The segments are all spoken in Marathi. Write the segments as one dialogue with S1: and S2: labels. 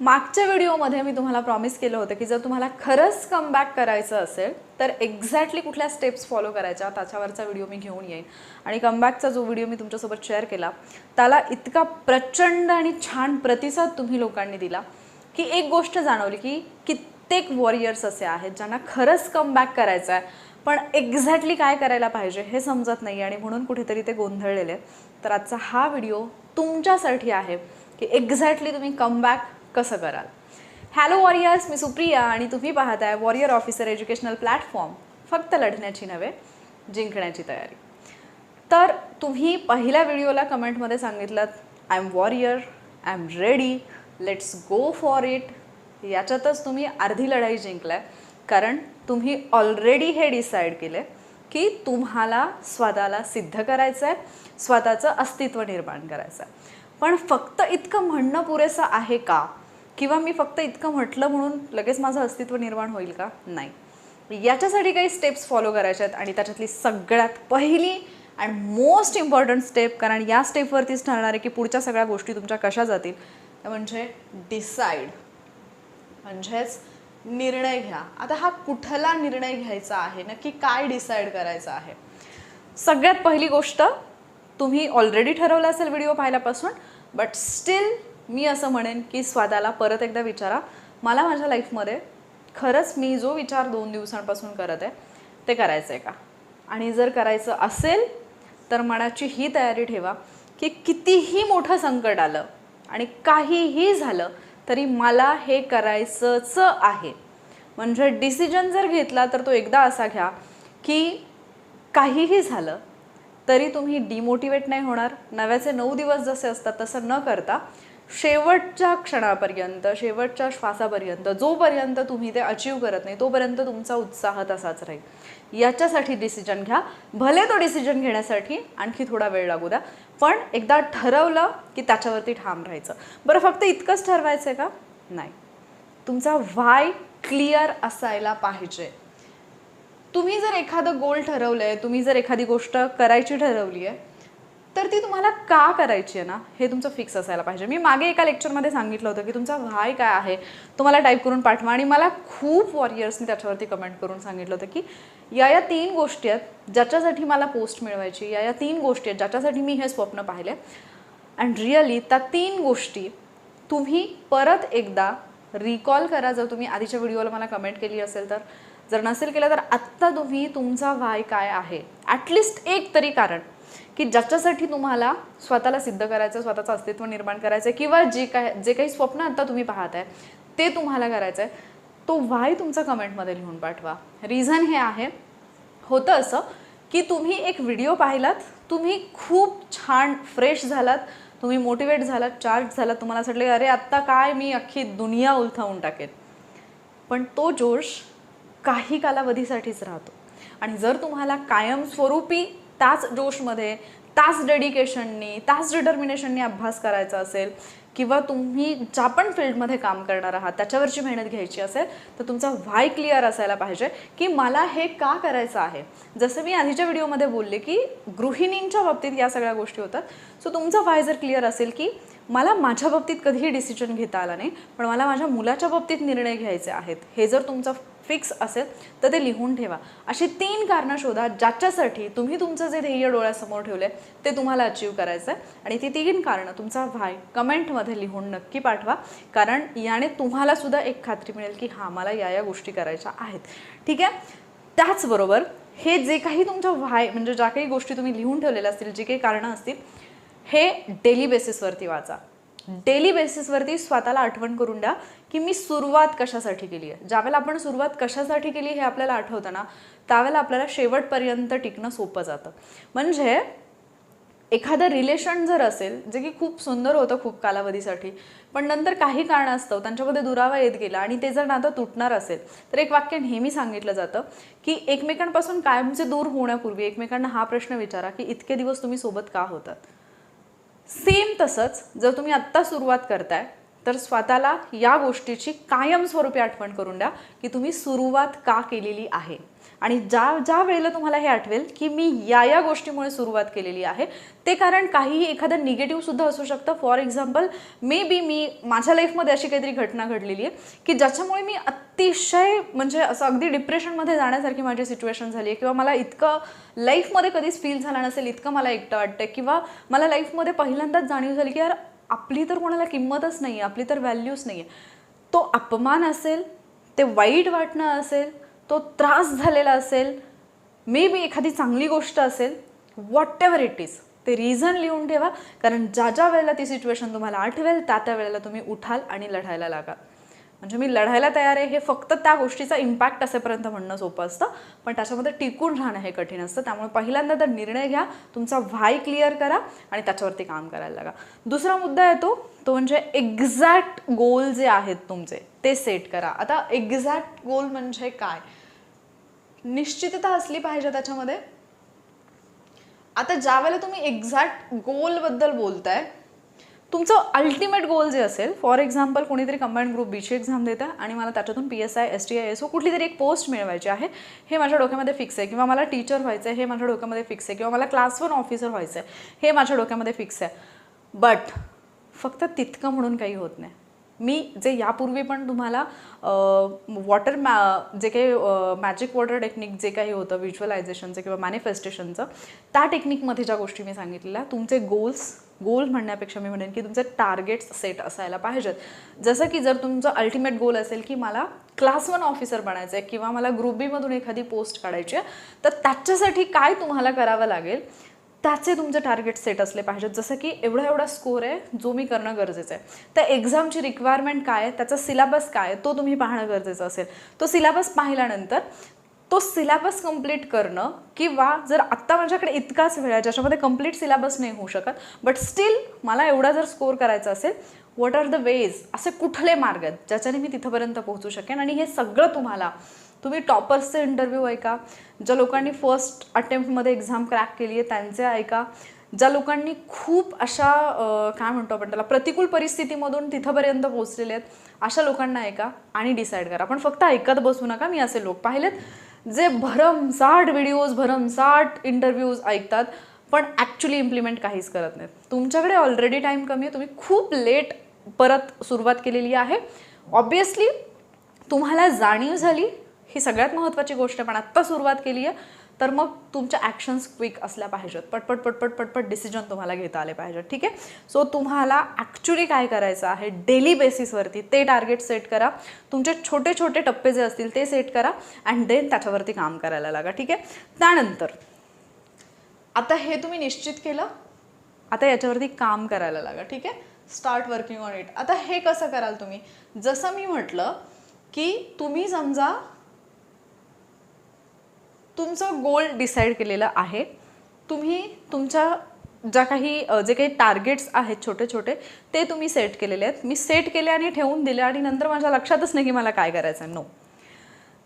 S1: मागच्या व्हिडिओमध्ये मी तुम्हाला प्रॉमिस केलं होतं की जर तुम्हाला खरंच कमबॅक करायचं असेल तर एक्झॅक्टली कुठल्या स्टेप्स फॉलो करायच्या हो, त्याच्यावरचा व्हिडिओ मी घेऊन येईन आणि कमबॅकचा जो व्हिडिओ मी तुमच्यासोबत शेअर केला त्याला इतका प्रचंड आणि छान प्रतिसाद तुम्ही लोकांनी दिला की एक गोष्ट जाणवली की कित्येक वॉरियर्स असे आहेत ज्यांना खरंच कमबॅक करायचं आहे पण एक्झॅक्टली काय करायला पाहिजे हे समजत नाही आणि म्हणून कुठेतरी ते गोंधळलेले आहेत. तर आजचा हा व्हिडिओ तुमच्यासाठी आहे की एक्झॅक्टली तुम्ही कमबॅक कसं कराल? हॅलो वॉरियर्स मी सुप्रिया आणि तुम्ही पाहताय वॉरियर ऑफिसर एज्युकेशनल प्लॅटफॉर्म फक्त लढण्याची नव्हे जिंकण्याची तयारी. तर तुम्ही पहिल्या व्हिडिओला कमेंटमध्ये सांगितलं I am warrior I am ready let's go for it याच्यातच तुम्ही अर्धी लढाई जिंकलाय. कारण तुम्ही ऑलरेडी हे डिसाईड केले की तुम्हाला स्वतःला सिद्ध करायचं आहे स्वतःचं अस्तित्व निर्माण करायचं आहे पण फक्त इतकं म्हणणं पुरेसं आहे का? किंवा मी फक्त इतकं म्हटलं म्हणून लगेच माझं अस्तित्व निर्माण होईल का? नाही. याच्यासाठी काही स्टेप्स फॉलो करायच्या आहेत आणि त्याच्यातली सगळ्यात पहिली अँड मोस्ट इम्पॉर्टंट स्टेप कारण या स्टेपवरतीच ठरणार आहे की पुढच्या सगळ्या गोष्टी तुमच्या कशा जातील त्या म्हणजे डिसाईड म्हणजेच निर्णय घ्या. आता हा कुठला निर्णय घ्यायचा आहे? नक्की काय डिसाईड करायचं आहे? सगळ्यात पहिली गोष्ट तुम्ही ऑलरेडी ठरवलं असेल व्हिडिओ पाहिल्यापासून बट स्टील मी असं म्हणेन की स्वादाला परत एकदा विचारा. मला माझ्या लाईफमध्ये खरंच मी जो विचार दोन दिवसांपासून करत आहे ते करायचं आहे का? आणि जर करायचं असेल तर मनाची ही तयारी ठेवा की कितीही मोठं संकट आलं आणि काहीही झालं तरी मला हे करायचंच आहे. म्हणजे डिसिजन जर घेतला तर तो एकदा असा घ्या की काहीही झालं तरी तुम्ही डिमोटिवेट नाही होणार. नव्याचे नऊ दिवस जसे असतात तसं न करता शेवटच्या क्षणापर्यंत शेवटच्या श्वासापर्यंत जोपर्यंत तुम्ही ते अचीव करत नाही तोपर्यंत तुमचा उत्साह तसाच राहील. याच्यासाठी डिसिजन घ्या. भले तो डिसिजन घेण्यासाठी आणखी थोडा वेळ लागू द्या पण एकदा ठरवलं की त्याच्यावरती ठाम राहायचं. बरं फक्त इतकंच ठरवायचं आहे का? नाही. तुमचा व्हाय क्लिअर असायला पाहिजे. तुम्ही जर एखादं गोल ठरवलं आहे तुम्ही जर एखादी गोष्ट करायची ठरवली आहे तर ती तुम्हाला का करायची आहे ना? हे तुमचं फिक्स असायला पाहिजे. मी मागे एका लेक्चरमध्ये सांगितलं होतं की तुमचा व्हाय काय आहे तुम्हाला टाईप करून पाठवा. आणि मला खूप वॉरियर्सनी त्याच्यावरती कमेंट करून सांगितलं होतं की या या तीन गोष्टी आहेत ज्याच्यासाठी मला पोस्ट मिळवायची या या तीन गोष्टी आहेत ज्याच्यासाठी मी हे स्वप्न पाहिले. अँड रिअली त्या तीन गोष्टी तुम्ही परत एकदा रिकॉल करा. जर तुम्ही आधीच्या व्हिडिओला मला कमेंट केली असेल तर. जर नसेल केलं तर आत्ता तुम्ही तुमचा व्हाय काय आहे? ॲटलिस्ट एक तरी कारण. की ज्याच्यासाठी तुम्हाला स्वतःला सिद्ध करायचं स्वतःचं अस्तित्व निर्माण करायचं आहे किंवा जे काय जे काही स्वप्न आत्ता तुम्ही पाहत आहे ते तुम्हाला करायचं आहे तो व्हाय तुमचा कमेंटमध्ये लिहून पाठवा. रिझन हे आहे होतं असं की तुम्ही एक व्हिडिओ पाहिलात तुम्ही खूप छान फ्रेश झालात तुम्ही मोटिवेट झालात चार्ज झालात तुम्हाला असं वाटलं अरे आत्ता काय मी अख्खी दुनिया उलथावून टाकेन. पण तो जोश काही कालावधीसाठीच राहतो. आणि जर तुम्हाला कायमस्वरूपी त्याच जोशमध्ये त्याच डेडिकेशननी त्याच डिटर्मिनेशननी अभ्यास करायचा असेल किंवा तुम्ही ज्या पण फील्डमध्ये काम करणार आहात त्याच्यावरची मेहनत घ्यायची असेल तर तुमचा व्हाय क्लिअर असायला पाहिजे की मला हे का करायचं आहे. जसं मी आधीच्या व्हिडिओमध्ये बोलले की गृहिणींच्या बाबतीत या सगळ्या गोष्टी होतात. सो तुमचा व्हाय जर क्लिअर असेल की मला माझ्या बाबतीत कधीही डिसिजन घेता आला नाही पण मला माझ्या मुलाच्या बाबतीत निर्णय घ्यायचे आहेत. हे जर तुमचं फिक्स असेल तर ते लिहून ठेवा. अशी तीन कारणं शोधा ज्याच्यासाठी तुम्ही तुमचं जे ध्येय डोळ्यासमोर ठेवले ते तुम्हाला अचीव करायचं आहे आणि ती तीन कारणं तुमचा व्हाय. कमेंटमध्ये लिहून नक्की पाठवा. कारण याने तुम्हाला सुद्धा एक खात्री मिळेल की हां मला या या गोष्टी करायच्या आहेत. ठीक आहे? त्याचबरोबर हे जे काही तुमचं व्हाय म्हणजे ज्या काही गोष्टी तुम्ही लिहून ठेवलेल्या असतील जी काही कारणं असतील हे डेली बेसिसवरती वाचा. डेली बेसिसवरती स्वतःला आठवण करून द्या की मी सुरुवात कशासाठी केली आहे. ज्यावेळेला आपण सुरुवात कशासाठी केली हे आपल्याला आठवतं ना त्यावेळेला आपल्याला शेवटपर्यंत टिकणं सोपं जातं. म्हणजे एखादं रिलेशन जर असेल जे की खूप सुंदर होतं खूप कालावधीसाठी पण नंतर काही कारणास्तव त्यांच्यामध्ये दुरावा येत गेला आणि ते जर नातं तुटणार असेल तर एक वाक्य नेहमी सांगितलं जातं की एकमेकांपासून कायमचे दूर होण्यापूर्वी एकमेकांना हा प्रश्न विचारा की इतके दिवस तुम्ही सोबत का होतात? सेम तसंच जर तुम्ही आत्ता सुरुवात करताय तर स्वतःला या गोष्टीची कायमस्वरूपी आठवण करून द्या की तुम्ही सुरुवात का केलेली आहे. आणि ज्या ज्या वेळेला तुम्हाला हे आठवेल की मी या या गोष्टीमुळे सुरुवात केलेली आहे ते कारण काहीही एखादं निगेटिव्ह सुद्धा असू शकतं. फॉर एक्झाम्पल मे बी मी माझ्या लाईफमध्ये अशी काहीतरी घटना घडलेली आहे की ज्याच्यामुळे मी अतिशय म्हणजे असं अगदी डिप्रेशनमध्ये जाण्यासारखी माझी सिच्युएशन झाली आहे. किंवा मला इतकं लाईफमध्ये कधीच फील झालं नसेल इतकं मला एकटं वाटतं किंवा मला लाईफमध्ये पहिल्यांदाच जाणीव झाली की यार आपली तर कोणाला किंमतच नाही आहे आपली तर व्हॅल्यूच नाही आहे तो अपमान असेल ते वाईट वाटणं असेल तो त्रास झालेला असेल मे बी एखादी चांगली गोष्ट असेल वॉट एव्हर इट इज ते रिझन लिहून ठेवा. कारण ज्या ज्या वेळेला ती सिच्युएशन तुम्हाला आठवेल त्या त्या वेळेला तुम्ही उठाल आणि लढायला लागाल म्हणजे मी लढायला तयार आहे हे फक्त त्या गोष्टीचा इम्पॅक्ट असेपर्यंत म्हणणं सोपं असतं. पण त्याच्यामध्ये टिकून राहणं हे कठीण असतं. त्यामुळे पहिल्यांदा तर निर्णय घ्या तुमचा व्हाय क्लिअर करा आणि त्याच्यावरती काम करायला लागा. दुसरा मुद्दा येतो तो म्हणजे एक्झॅक्ट गोल जे आहेत तुमचे ते सेट करा. आता एक्झॅक्ट गोल म्हणजे काय? निश्चितता असली पाहिजे त्याच्यामध्ये. आता ज्यावेळेला तुम्ही एक्झॅक्ट गोलबद्दल बोलताय तुमचं अल्टिमेट गोल जे असेल फॉर एक्झाम्पल कोणीतरी कंबाईंड ग्रुप बीची एक्झाम देतं आणि मला त्याच्यातून P S I S T I S O कुठली तरी एक पोस्ट मिळवायची आहे हे माझ्या डोक्यामध्ये फिक्स आहे. किंवा मला टीचर व्हायचं आहे हे माझ्या डोक्यामध्ये फिक्स आहे. किंवा मला क्लास वन ऑफिसर व्हायचं आहे हे माझ्या डोक्यामध्ये फिक्स आहे. बट फक्त तितकं म्हणून काही होत नाही. मी जे यापूर्वी पण तुम्हाला वॉटर मॅ जे काही मॅजिक वॉटर टेक्निक जे काही होतं व्हिज्युअलायझेशनचं किंवा मॅनिफेस्टेशनचं त्या टेक्निकमध्ये ज्या गोष्टी मी सांगितलेल्या तुमचे गोल्स गोल म्हणण्यापेक्षा मी म्हणेन की तुमचे टार्गेट्स सेट असायला पाहिजेत. जसं की जर तुमचं अल्टिमेट गोल असेल की मला क्लास वन ऑफिसर बनायचं आहे किंवा मला ग्रुप बीमधून एखादी पोस्ट काढायची आहे तर त्याच्यासाठी काय तुम्हाला करावं लागेल? त्याचे तुमचे टार्गेट सेट असले पाहिजेत. जसं की एवढा एवढा स्कोर आहे जो मी करणं गरजेचं आहे. तर एक्झामची रिक्वायरमेंट काय आहे? त्याचा सिलेबस काय आहे? तो तुम्ही पाहणं गरजेचं असेल. तो सिलेबस पाहिल्यानंतर तो सिलेबस कंप्लीट करणं किंवा जर आत्ता माझ्याकडे इतकाच वेळ आहे ज्याच्यामध्ये कंप्लीट सिलेबस नाही होऊ शकत बट स्टील मला एवढा जर स्कोर करायचा असेल व्हॉट आर द वेज असे कुठले मार्ग आहेत ज्याच्याने मी तिथंपर्यंत पोहोचू शकेन? आणि हे सगळं तुम्हाला तुम्ही टॉपर्सचे इंटरव्ह्यू ऐका ज्या लोकांनी फर्स्ट अटेम्प्टमध्ये एक्झाम क्रॅक केली आहे त्यांचे ऐका. ज्या लोकांनी खूप अशा काय म्हणतो आपण त्याला प्रतिकूल परिस्थितीमधून तिथंपर्यंत पोहोचलेले आहेत अशा लोकांना ऐका आणि डिसाईड करा. पण फक्त ऐकत बसू नका मी असे लोक पाहिलेत जे भरमसाठ व्हिडिओज भरमसाठ इंटरव्ह्यूज ऐकतात पण ॲक्च्युली इम्प्लिमेंट काहीच करत नाहीत. तुमच्याकडे ऑलरेडी टाईम कमी आहे तुम्ही खूप लेट परत सुरुवात केलेली आहे. ऑब्वियसली तुम्हाला जाणीव झाली ही सगळ्यात महत्त्वाची गोष्ट आहे पण आत्ता सुरुवात केली आहे. तर मग तुमच्या ॲक्शन्स क्विक असल्या पाहिजेत. पटपट पटपट पटपट डिसिजन तुम्हाला घेता आले पाहिजेत. ठीक आहे? सो तुम्हाला ॲक्च्युली काय करायचं आहे? डेली बेसिसवरती ते टार्गेट सेट करा. तुमचे छोटे छोटे टप्पे जे असतील ते सेट करा अँड देन त्याच्यावरती काम करायला लागा. ठीक आहे? त्यानंतर आता हे तुम्ही निश्चित केलं. आता याच्यावरती काम करायला लागा. ठीक आहे? स्टार्ट वर्किंग ऑन इट आता हे कसं कराल तुम्ही? जसं मी म्हटलं की तुम्ही समजा तुमचं गोल डिसाईड केलेलं आहे. तुम्ही तुमच्या ज्या काही जे काही टार्गेट्स आहेत छोटे छोटे ते तुम्ही सेट केलेले आहेत. मी सेट केले आणि ठेवून दिले आणि नंतर माझ्या लक्षातच नाही की मला काय करायचं आहे. नो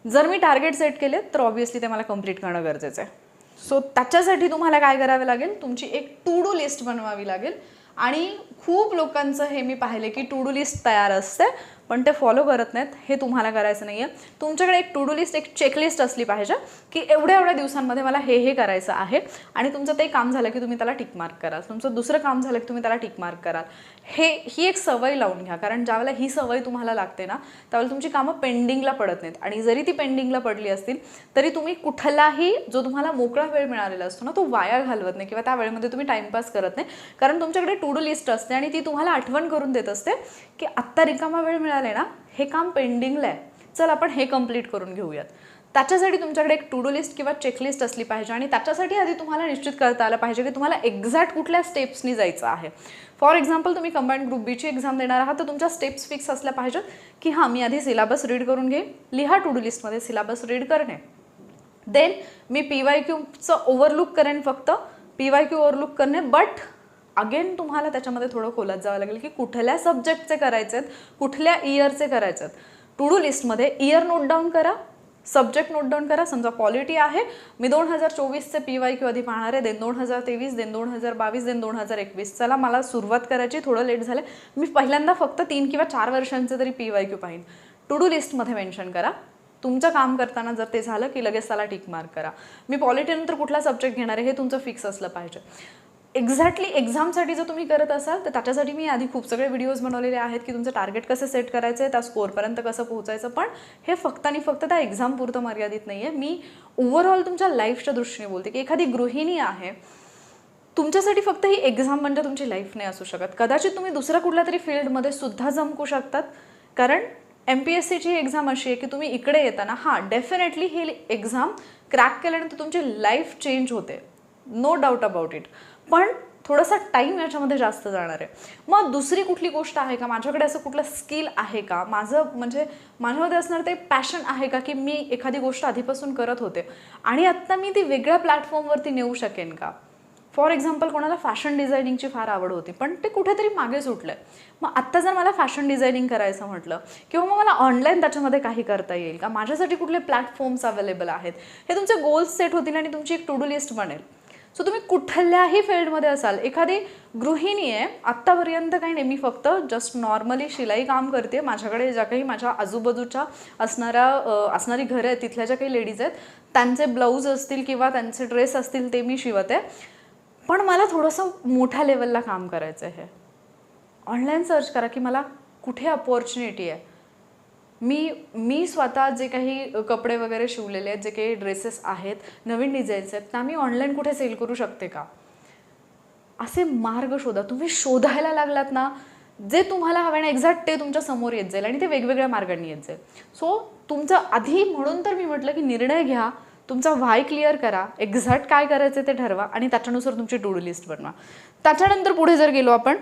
S1: जर मी टार्गेट सेट केले तर ऑब्व्हियसली ते मला कंप्लीट करणं गरजेचं आहे. सो त्याच्यासाठी तुम्हाला काय करावे लागेल? तुमची एक टू डू लिस्ट बनवावी लागेल. आणि खूप लोकांचं हे मी पाहिले की टू डू लिस्ट तयार असते. पण ते फॉलो करत नाहीत हे तुम्हाला करायचं नाही आहे तुमच्याकडे एक टू डू लिस्ट एक चेकलिस्ट असली पाहिजे की एवढ्या एवढ्या दिवसांमध्ये मला हे हे करायचं आहे आणि तुमचं ते काम झालं की तुम्ही त्याला टिक मार्क कराल. तुमचं दुसरं काम झालं की तुम्ही त्याला टिक मार्क कराल. हे ही एक सवय लावून घ्या कारण ज्यावेळेला ही सवय तुम्हाला लागते ना त्यावेळेला तुमची कामं पेंडिंगला पडत नाहीत. आणि जरी ती पेंडिंगला पडली असतील तरी तुम्ही कुठलाही जो तुम्हाला मोकळा वेळ मिळालेला असतो ना तो वाया घालवत नाही किंवा त्या वेळेमध्ये तुम्ही टाइमपास करत नाही. कारण तुमच्याकडे टू डू लिस्ट असते आणि ती तुम्हाला आठवण करून देत असते की आत्ता रिकामा वेळ मिळाला ना हे काम पेंडिंगला आहे चल आपण हे कंप्लीट करून घेऊयात. त्याच्यासाठी तुमच्याकडे एक टू डू लिस्ट किंवा चेकलिस्ट असली पाहिजे आणि त्याच्यासाठी आधी तुम्हाला निश्चित करता आलं पाहिजे की तुम्हाला एक्झॅक्ट कुठल्या स्टेप्सनी जायचं आहे. फॉर एक्झाम्पल तुम्ही कंबाईंड ग्रुप बीची एक्झाम देणार आहात तर तुमच्या स्टेप्स फिक्स असल्या पाहिजेत की हां मी आधी सिलेबस रीड करून घेईन लिहा टू डू लिस्टमध्ये सिलेबस रीड करणे. देन मी पी वाय क्यूचं ओव्हरलुक करेन फक्त. पी वाय क्यू ओव्हरलुक करणे बट अगेन तुम्हाला त्याच्यामध्ये थोडं खोलात जावं लागेल की कुठल्या सब्जेक्टचे करायचे आहेत कुठल्या इयरचे करायचे आहेत. टू डू लिस्टमध्ये इयर नोट डाऊन करा सब्जेक्ट नोट डाऊन करा. समजा पॉलिटी आहे मी दोन हजार चोवीसचे पी वाय क्यू आधी पाहणार आहे देन दोन हजार तेवीस देन दोन हजार बावीस देन दोन हजार एकवीस. चला मला सुरुवात करायची थोडं लेट झालं. मी पहिल्यांदा फक्त तीन किंवा चार वर्षांचे तरी पी वाय क्यू पाहिन. टू डू लिस्टमध्ये मेन्शन करा. तुमचं काम करताना जर ते झालं की लगेच त्याला टिक मार्क करा. मी पॉलिटीनंतर कुठला सब्जेक्ट घेणार आहे हे तुमचं फिक्स असलं पाहिजे. एक्झॅक्टली एक्झामसाठी जर तुम्ही करत असाल तर त्याच्यासाठी मी आधी खूप सगळे व्हिडिओज बनवलेले आहेत की तुमचं टार्गेट कसं सेट करायचं आहे त्या स्कोअरपर्यंत कसं पोहोचायचं पण हे फक्त आणि फक्त त्या एक्झाम पुरतं मर्यादित नाही आहे मी ओव्हरऑल तुमच्या लाईफच्या दृष्टीने बोलते की एखादी गृहिणी आहे तुमच्यासाठी फक्त ही एक्झाम म्हणजे तुमची लाईफ नाही असू शकत. कदाचित तुम्ही दुसऱ्या कुठल्या तरी फील्डमध्ये सुद्धा जमकू शकतात. कारण एम पी एस सीची एक्झाम अशी आहे की तुम्ही इकडे येताना हां डेफिनेटली ही एक्झाम क्रॅक केल्यानंतर तुमची लाईफ चेंज होते. नो डाऊट अबाउट इट पण थोडासा टाईम याच्यामध्ये जास्त जाणार आहे. मग दुसरी कुठली गोष्ट आहे का? माझ्याकडे असं कुठलं स्किल आहे का? माझं म्हणजे माझ्यामध्ये असणार ते पॅशन आहे का की मी एखादी गोष्ट आधीपासून करत होते? आणि आत्ता मी ती वेगळ्या प्लॅटफॉर्मवरती नेऊ शकेन का? फॉर एक्झाम्पल कोणाला फॅशन डिझायनिंगची फार आवड होती पण ते कुठेतरी मागे सुटलं आहे मग आत्ता जर मला फॅशन डिझायनिंग करायचं म्हटलं किंवा मग मला ऑनलाईन त्याच्यामध्ये काही करता येईल का? माझ्यासाठी कुठले प्लॅटफॉर्म्स अवेलेबल आहेत? हे तुमचे गोल्स सेट होतील आणि तुमची एक टू डू लिस्ट बनेल. सो तुम्ही कुठल्याही फील्डमध्ये असाल एखादी गृहिणी आहे आत्तापर्यंत काही नाही मी फक्त जस्ट नॉर्मली शिलाई काम करते. माझ्याकडे ज्या काही माझ्या आजूबाजूच्या असणाऱ्या असणारी घरं आहेत तिथल्या ज्या काही लेडीज आहेत त्यांचे ब्लाऊज असतील किंवा त्यांचे ड्रेस असतील ते मी शिवते. पण मला थोडंसं मोठ्या लेवलला काम करायचं आहे ऑनलाईन सर्च करा की मला कुठे अपॉर्च्युनिटी आहे. मी मी स्वतः जे काही कपडे वगैरे शिवलेले आहेत जे काही ड्रेसेस आहेत नवीन डिझाईन्स आहेत त्या मी ऑनलाईन कुठे सेल करू शकते का? असे मार्ग शोधा. तुम्ही शोधायला लागलात ना जे तुम्हाला हवे ना एक्झॅक्ट ते तुमच्यासमोर येत जाईल आणि ते वेगवेगळ्या मार्गांनी येत जाईल. सो तुमचं आधी म्हणून तर मी म्हटलं की निर्णय घ्या तुमचा व्हाय क्लिअर करा एक्झॅक्ट काय करायचं ते ठरवा आणि त्याच्यानुसार तुमची टू डू लिस्ट बनवा. त्याच्यानंतर पुढे जर गेलो आपण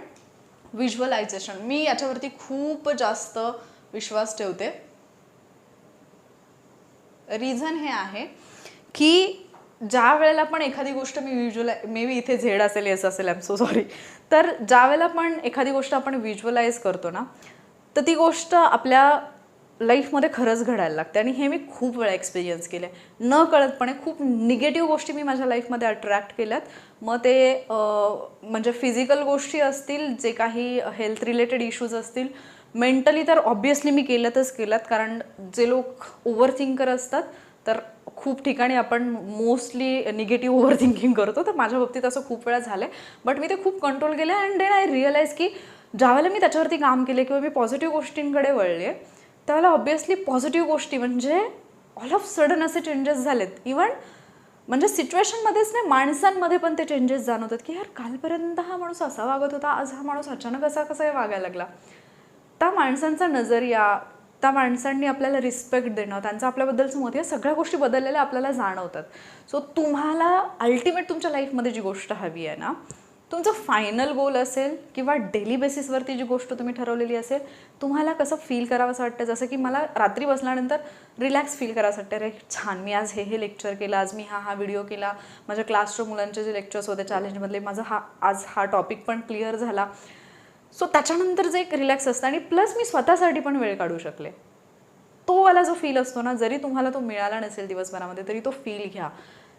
S1: व्हिज्युअलायझेशन मी याच्यावरती खूप जास्त विश्वास ठेवते. रिझन हे आहे की ज्या वेळेला पण एखादी गोष्ट मी व्हिज्युअलाय मे बी इथे झेड असेल एस असेल एम सो सॉरी तर ज्या वेळेला पण एखादी गोष्ट आपण व्हिज्युअलाइज करतो ना तर ती गोष्ट आपल्या लाईफमध्ये खरंच घडायला लागते. आणि हे मी खूप वेळा एक्सपिरियन्स केले न कळतपणे खूप निगेटिव्ह गोष्टी मी माझ्या लाईफमध्ये अट्रॅक्ट केल्यात. मग ते म्हणजे फिजिकल गोष्टी असतील जे काही हेल्थ रिलेटेड इश्यूज असतील मेंटली तर ऑब्वियसली मी केल्यातच केल्यात कारण जे लोक ओव्हर थिंकर असतात तर खूप ठिकाणी आपण मोस्टली निगेटिव्ह ओव्हर थिंकिंग करतो. तर माझ्या बाबतीत असं खूप वेळा झालं आहे बट मी ते खूप कंट्रोल केलं अँड देन आय रिअलाईज की ज्यावेळेला मी त्याच्यावरती काम केले किंवा मी पॉझिटिव्ह गोष्टींकडे वळले त्यावेळेला ऑब्वियसली पॉझिटिव्ह गोष्टी म्हणजे ऑल ऑफ सडन असे चेंजेस झालेत. इवन म्हणजे सिच्युएशनमध्येच नाही माणसांमध्ये पण ते चेंजेस जाणवतात की यार कालपर्यंत हा माणूस असा वागत होता आज हा माणूस अचानक असा कसा वागायला लागला? त्या माणसांचा नजरिया त्या माणसांनी आपल्याला रिस्पेक्ट देणं त्यांचं आपल्याबद्दलचं मत या सगळ्या गोष्टी बदललेल्या आपल्याला जाणवतात. सो तुम्हाला अल्टिमेट तुमच्या लाईफमध्ये जी गोष्ट हवी आहे ना तुमचं फायनल गोल असेल किंवा डेली बेसिसवरती जी गोष्ट तुम्ही ठरवलेली असेल तुम्हाला कसं फील करावं असं वाटतं? जसं की मला रात्री बसल्यानंतर रिलॅक्स फील करावं वाटतं. अरे छान मी आज हे हे लेक्चर केलं आज मी हा हा व्हिडिओ केला. माझ्या क्लासच्या मुलांचे जे लेक्चर्स होते चॅलेंजमधले माझा हा आज हा टॉपिक पण क्लिअर झाला. सो त्याच्यानंतर जे एक रिलॅक्स असतं आणि प्लस मी स्वतःसाठी पण वेळ काढू शकले. तो वाला जो फील असतो ना जरी तुम्हाला तो मिळाला नसेल दिवसभरामध्ये तरी तो फील घ्या.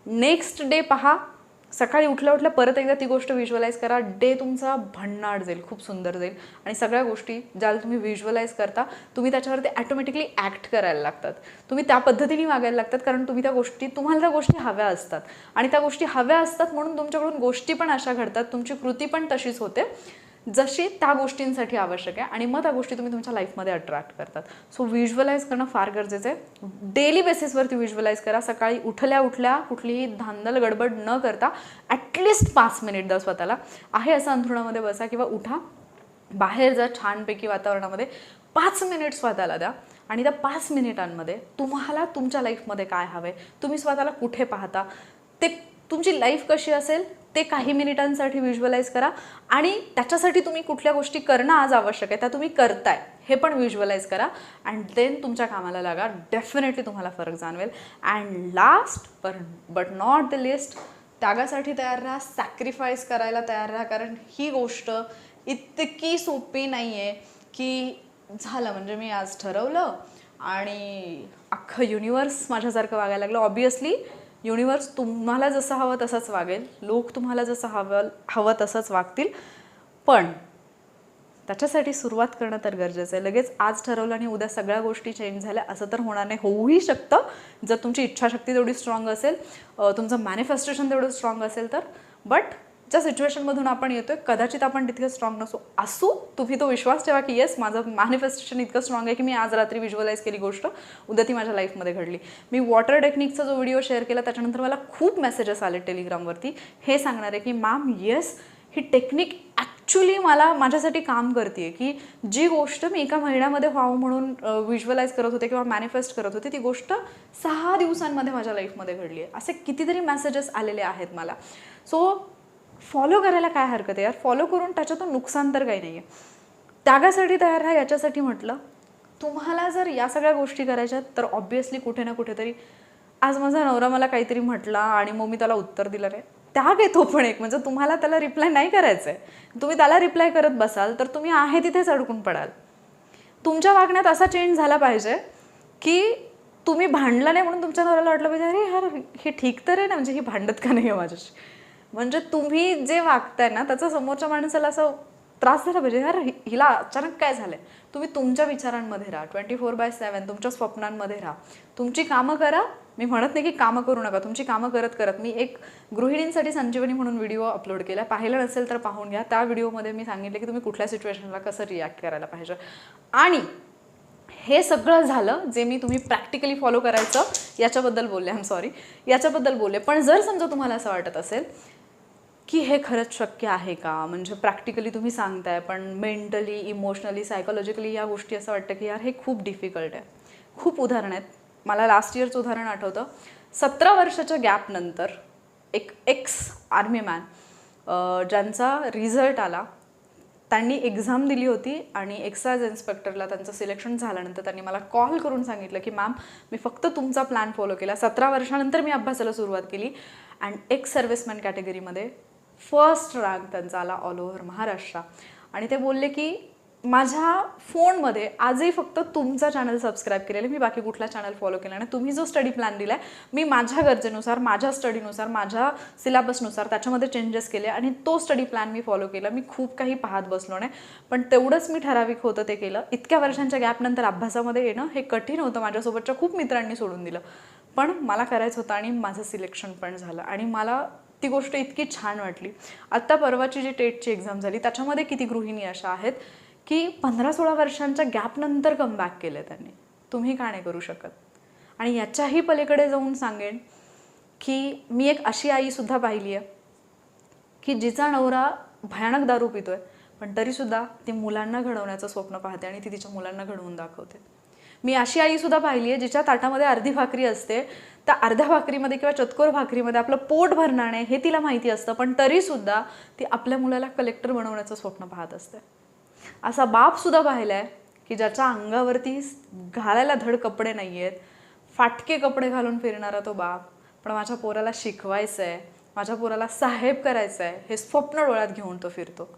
S1: नेक्स्ट डे पहा सकाळी उठल्या उठल्या परत एकदा ती गोष्ट व्हिज्युअलाइज करा. डे तुमचा भन्नाट जाईल खूप सुंदर जाईल. आणि सगळ्या गोष्टी ज्याला तुम्ही व्हिज्युअलाइज करता तुम्ही त्याच्यावरती ॲटोमॅटिकली ॲक्ट करायला लागतात. तुम्ही त्या पद्धतीने वागायला लागतात कारण तुम्ही त्या गोष्टी तुम्हाला त्या गोष्टी हव्या असतात. आणि त्या गोष्टी हव्या असतात म्हणून तुमच्याकडून गोष्टी पण अशा घडतात तुमची कृती पण तशीच होते. जशी त्या गोष्टींसाठी आवश्यक आहे आणि मग त्या गोष्टी तुम्ही तुमच्या लाईफमध्ये अट्रॅक्ट करतात. सो व्हिज्युअलाइज करणं फार गरजेचं आहे. डेली बेसिसवरती व्हिज्युअलाइज करा. सकाळी उठल्या उठल्या कुठलीही धांदल गडबड न करता ॲटलिस्ट पाच मिनिट द्या स्वतःला. आहे असं अंथरुणामध्ये बसा किंवा उठा. बाहेर जा छानपैकी वातावरणामध्ये पाच मिनिट स्वतःला द्या. आणि त्या पाच मिनिटांमध्ये तुम्हाला तुमच्या लाईफमध्ये काय हवं आहे तुम्ही स्वतःला कुठे पाहता? ते तुमची लाईफ कशी असेल ते काही मिनिटांसाठी व्हिज्युअलाइज करा. आणि त्याच्यासाठी तुम्ही कुठल्या गोष्टी करणं आज आवश्यक आहे त्या तुम्ही करताय हे पण व्हिज्युअलाइज करा. अँड देन तुमच्या कामाला लागा डेफिनेटली तुम्हाला फरक जाणवेल. अँड लास्ट पर बट नॉट द लिस्ट त्यागासाठी तयार राहा सॅक्रिफाईस करायला तयार राहा. कारण ही गोष्ट इतकी सोपी नाही आहे की झालं. म्हणजे मी आज ठरवलं आणि अख्खं युनिवर्स माझ्यासारखं वागायला लागलं. ऑब्वियसली युनिवर्स तुम्हाला जसं हवं तसंच वागेल. लोक तुम्हाला जसं हवं हवं तसंच वागतील. पण त्याच्यासाठी सुरुवात करणं तर गरजेचं आहे. लगेच आज ठरवलं आणि उद्या सगळ्या गोष्टी चेंज झाल्या असं तर होणार नाही. होऊही शकतं. जर तुमची इच्छाशक्ती तेवढी स्ट्रॉंग असेल तुमचं मॅनिफेस्टेशन तेवढं स्ट्रॉंग असेल तर. बट ज्या सिच्युएशनमधून आपण येतोय. कदाचित आपण तितकं स्ट्रॉंग नसू. असू तुम्ही तो विश्वास ठेवा की येस माझं मॅनिफेस्टेशन इतकं स्ट्रॉंग आहे की मी आज रात्री विज्युअलाइज केली गोष्ट. उद्या ती माझ्या लाईफमध्ये घडली. मी वॉटर टेक्निकचा जो व्हिडिओ शेअर केला त्याच्यानंतर मला खूप मेसेजेस आले टेलिग्रामवरती हे सांगणार आहे की मॅम येस ही टेक्निक ॲक्च्युली मला माझ्यासाठी काम करते की जी गोष्ट मी एका महिन्यामध्ये व्हावं म्हणून व्हिज्युअलाइज करत होते किंवा मॅनिफेस्ट करत होते ती गोष्ट सहा दिवसांमध्ये माझ्या लाईफमध्ये घडली आहे असे कितीतरी मेसेजेस आलेले आहेत मला. सो फॉलो करायला काय हरकत आहे यार? फॉलो करून त्याच्यातून नुकसान तर काही नाही आहे त्यागासाठी तयार राहा याच्यासाठी म्हटलं तुम्हाला जर या सगळ्या गोष्टी करायच्या तर ऑब्वियसली कुठे ना कुठेतरी आज माझा नवरा मला काहीतरी म्हटला आणि मग मी त्याला उत्तर दिलं नाही त्याग येतो पण एक म्हणजे तुम्हाला त्याला रिप्लाय नाही करायचं आहे तुम्ही त्याला रिप्लाय करत बसाल तर तुम्ही आहे तिथेच अडकून पडाल. तुमच्या वागण्यात असा चेंज झाला पाहिजे की तुम्ही भांडला नाही म्हणून तुमच्या नवऱ्याला वाटलं पाहिजे अरे यार हे ठीक तर आहे ना म्हणजे ही भांडत का नाही आहे माझ्याशी? म्हणजे तुम्ही जे वागताय ना त्याचा समोरच्या माणसाला असं त्रास झाला पाहिजे. यार हिला अचानक काय झालंय? तुम्ही तुमच्या विचारांमध्ये राहा. ट्वेंटी फोर बाय सेवन तुमच्या स्वप्नांमध्ये राहा. तुमची कामं करा. मी म्हणत नाही की कामं करू नका. तुमची कामं करत करत मी एक गृहिणींसाठी संजीवनी म्हणून व्हिडिओ अपलोड केला. पाहिलं नसेल तर पाहून घ्या. त्या व्हिडिओमध्ये मी सांगितलं की तुम्ही कुठल्या सिच्युएशनला कसं रिॲक्ट करायला पाहिजे. आणि हे सगळं झालं जे मी तुम्ही प्रॅक्टिकली फॉलो करायचं याच्याबद्दल बोलले. आम सॉरी याच्याबद्दल बोलले. पण जर समजा तुम्हाला असं वाटत असेल की हे खरंच शक्य आहे का? म्हणजे प्रॅक्टिकली तुम्ही सांगताय पण मेंटली इमोशनली सायकोलॉजिकली या गोष्टी असं वाटतं की यार हे खूप डिफिकल्ट आहे. खूप उदाहरणं आहेत. मला लास्ट इयरचं उदाहरण आठवतं. सतरा वर्षाच्या गॅपनंतर एक एक्स आर्मी मॅन ज्यांचा रिझल्ट आला त्यांनी एक्झाम दिली होती आणि एक्साइज इन्स्पेक्टरला त्यांचं सिलेक्शन झाल्यानंतर त्यांनी मला कॉल करून सांगितलं की मॅम मी फक्त तुमचा प्लॅन फॉलो केला. सतरा वर्षानंतर मी अभ्यासाला सुरुवात केली. अँड एक्स सर्व्हिसमॅन कॅटेगरीमध्ये फर्स्ट रँक त्यांचा आला ऑल ओव्हर महाराष्ट्र. आणि ते बोलले की माझ्या फोनमध्ये आजही फक्त तुमचा चॅनल सबस्क्राईब केलेला आहे. मी बाकी कुठला चॅनल फॉलो केला नाही. तुम्ही जो स्टडी प्लॅन दिला आहे मी माझ्या गरजेनुसार माझ्या स्टडीनुसार माझ्या सिलेबसनुसार त्याच्यामध्ये चेंजेस केले आणि तो स्टडी प्लॅन मी फॉलो केला. मी खूप काही पाहत बसलो नाही. पण तेवढंच मी ठराविक होतं ते केलं. इतक्या वर्षांच्या गॅपनंतर अभ्यासामध्ये येणं हे कठीण होतं माझ्यासोबतच्या. खूप मित्रांनी सोडून दिलं. पण मला करायचं होतं आणि माझं सिलेक्शन पण झालं. आणि मला ती गोष्ट इतकी छान वाटली. आत्ता परवाची जी टेटची एक्झाम झाली त्याच्यामध्ये किती गृहिणी अशा आहेत की पंधरा सोळा वर्षांच्या गॅपनंतर कमबॅक केलं त्यांनी. तुम्ही का नाही करू शकत? आणि याच्याही पलीकडे जाऊन सांगेन की मी एक अशी आईसुद्धा पाहिली आहे की जिचा नवरा भयानक दारू पितोय पण तरीसुद्धा ती मुलांना घडवण्याचं स्वप्न पाहते आणि ती तिच्या मुलांना घडवून दाखवते. मी अशी आईसुद्धा पाहिली आहे जिच्या ताटामध्ये अर्धी भाकरी असते. त्या अर्ध्या भाकरीमध्ये किंवा चतकोर भाकरीमध्ये आपलं पोट भरणार नाही हे तिला माहिती असतं पण तरीसुद्धा ती आपल्या मुलाला कलेक्टर बनवण्याचं स्वप्न पाहत असते. असा बापसुद्धा पाहिला आहे की ज्याच्या अंगावरती घालायला धड कपडे नाही आहेत फाटके कपडे घालून फिरणारा तो बाप पण माझ्या पोराला शिकवायचं आहे माझ्या पोराला साहेब करायचं आहे हे स्वप्न डोळ्यात घेऊन तो फिरतो.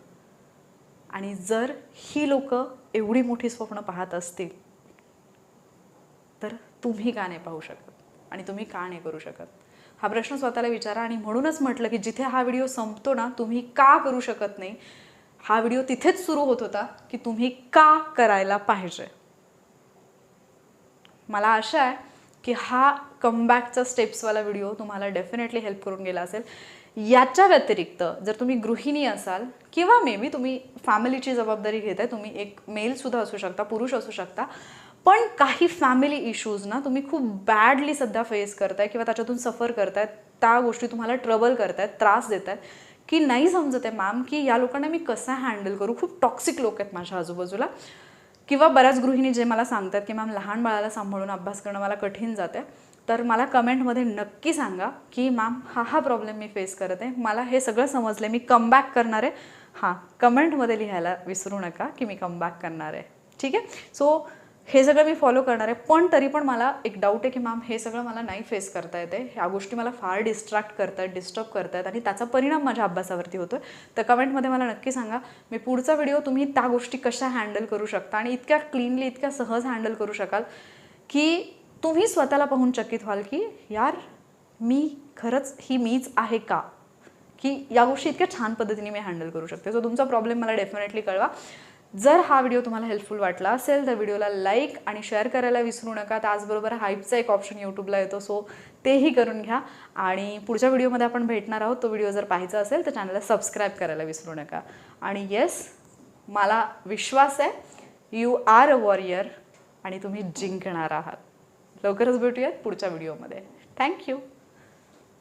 S1: आणि जर ही लोक एवढी मोठी स्वप्न पाहत असतील तर तुम्ही का नाही पाहू शकत आणि तुम्ही का नाही करू शकत. हा प्रश्न स्वतःला विचारा आणि म्हणूनच म्हटलं की जिथे हा व्हिडिओ संपतो ना तुम्ही का करू शकत नाही? हा व्हिडिओ तिथेच सुरू होत होता की तुम्ही का करायला पाहिजे? मला आशा आहे की हा कमबॅकचा स्टेप्सवाला व्हिडिओ तुम्हाला डेफिनेटली हेल्प करून गेला असेल. याच्या व्यतिरिक्त जर तुम्ही गृहिणी असाल किंवा मे बी तुम्ही फॅमिलीची जबाबदारी घेताय तुम्ही एक मेलसुद्धा असू शकता पुरुष असू शकता पण काही फॅमिली इश्यूज ना तुम्ही खूप बॅडली सध्या फेस करताय किंवा त्याच्यातून सफर करतायत त्या गोष्टी तुम्हाला ट्रबल करतायत त्रास देत आहेत की नाही समजत आहे मॅम की या लोकांना मी कसं हँडल करू? खूप टॉक्सिक लोक आहेत माझ्या आजूबाजूला. किंवा बऱ्याच गृहिणी जे मला सांगतात की मॅम लहान बाळाला सांभाळून अभ्यास करणं मला कठीण जाते तर मला कमेंटमध्ये नक्की सांगा की मॅम हा हा प्रॉब्लेम मी फेस करत आहे. मला हे सगळं समजलं आहे मी कमबॅक करणार आहे. हां कमेंटमध्ये लिहायला विसरू नका की मी कमबॅक करणार आहे. ठीक आहे? सो हे सगळं मी फॉलो करणार आहे. पण तरी पण मला एक डाऊट आहे की मॅम हे सगळं मला नाही फेस करता येते. ह्या गोष्टी मला फार डिस्ट्रॅक्ट करतायत डिस्टर्ब करतायत आणि त्याचा परिणाम माझ्या अभ्यासावरती होतो तर कमेंटमध्ये मला नक्की सांगा मी पुढचा व्हिडिओ तुम्ही त्या गोष्टी कशा हँडल करू शकता आणि इतक्या क्लीनली इतक्या सहज हँडल करू शकाल की तुम्ही स्वतःला पाहून चकित व्हाल की यार मी खरंच ही मीच आहे का? की या गोष्टी इतक्या छान पद्धतीने मी हँडल करू शकते. सो तुमचा प्रॉब्लेम मला डेफिनेटली कळवा. जर हा व्हिडिओ तुम्हाला हेल्पफुल वाटला असेल तर व्हिडिओला लाईक आणि शेअर करायला विसरू नका. त्याचबरोबर हाईपचा एक ऑप्शन यूट्यूबला येतो सो तेही करून घ्या. आणि पुढच्या व्हिडिओमध्ये आपण भेटणार आहोत. तो व्हिडिओ जर पाहायचा असेल तर चॅनलला सबस्क्राईब करायला विसरू नका. आणि येस मला विश्वास आहे यू आर अ वॉरियर आणि तुम्ही जिंकणार आहात. लवकरच भेटूयात पुढच्या व्हिडिओमध्ये. थँक्यू